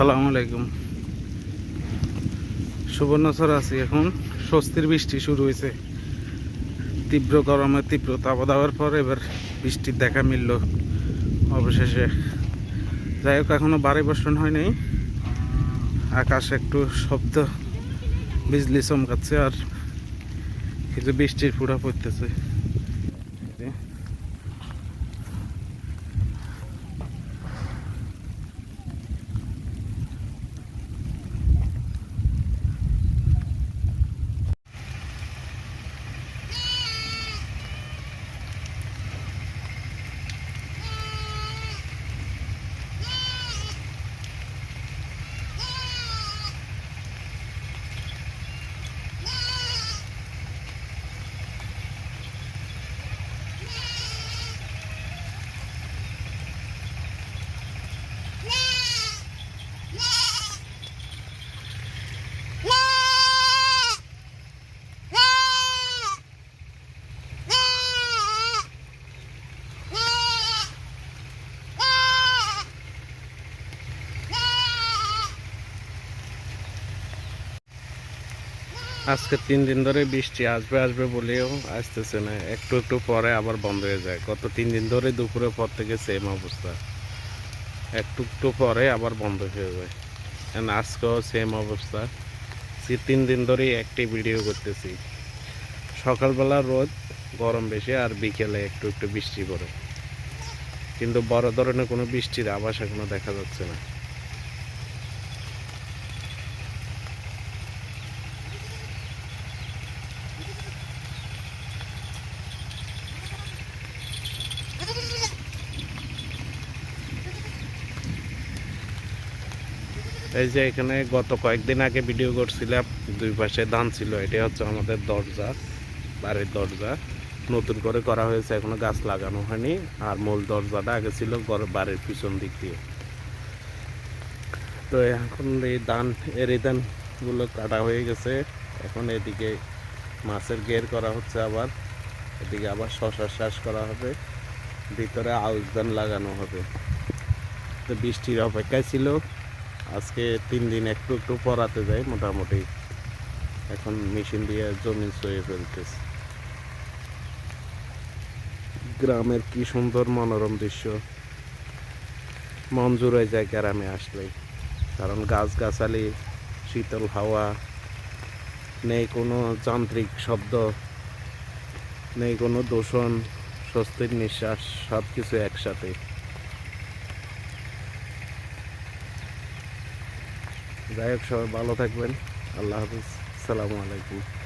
আসসালামু আলাইকুম। সুবর্ণচর আছি এখন। স্বস্তির বৃষ্টি শুরু হয়েছে। তীব্র গরমের তীব্র তাপ দেওয়ার পর এবার বৃষ্টির দেখা মিলল অবশেষে। যাই হোক, এখনও ভারী বর্ষণ হয়নি আকাশ একটু শব্দ, বিজলি চমকাচ্ছে আর কিছু বৃষ্টির ফুটা পড়তেছে। আজকে তিন দিন ধরে বৃষ্টি আসবে আসবে বলেও আসতেছে না। একটু একটু পরে আবার বন্ধ হয়ে যায়। গত তিন দিন ধরে দুপুরের পর থেকে সেম অবস্থা। একটু একটু পরে আবার বন্ধ হয়ে যায়। And আজকেও সেম অবস্থা। সে তিন দিন ধরেই একটি ভিডিও করতেছি। সকালবেলা রোদ, গরম বেশি আর বিকেলে একটু একটু বৃষ্টি পড়ে। কিন্তু বড় ধরনের কোনো বৃষ্টির আভাস এখনও দেখা যাচ্ছে না। এই যে এখানে গত কয়েকদিন আগে ভিডিও করছিলাম, দুই পাশে ধান ছিল এটা হচ্ছে আমাদের দরজা, বাড়ির দরজা। নতুন করে করা হয়েছে, এখনও গাছ লাগানো হয়নি, আর মূল দরজাটা আগে ছিল বাড়ির পিছন দিক দিয়ে। তো এখন এই ধান এর এই ধানগুলো কাটা হয়ে গেছে, এখন এদিকে মাছের গের করা হচ্ছে আবার, এদিকে আবার শশা চাষ করা হবে, ভিতরে আউশ ধান লাগানো হবে। তো বৃষ্টির অপেক্ষায় ছিল আজকে তিন দিন একটু একটু পরাতে যাই মোটামুটি। এখন মেশিন দিয়ে জমি সয়ে ফেলতেছে। গ্রামের কি সুন্দর মনোরম দৃশ্য। মন জুড়ে যায় গ্রামে আসলেই। কারণ গাছগাছালি, শীতল হাওয়া, নেই কোনো যান্ত্রিক শব্দ, নেই কোনো দূষণ, স্বস্তির নিঃশ্বাস সব কিছু একসাথে। যাই হোক সবাই ভালো থাকবেন। আল্লাহ হাফিজ। সালামু আলাইকুম।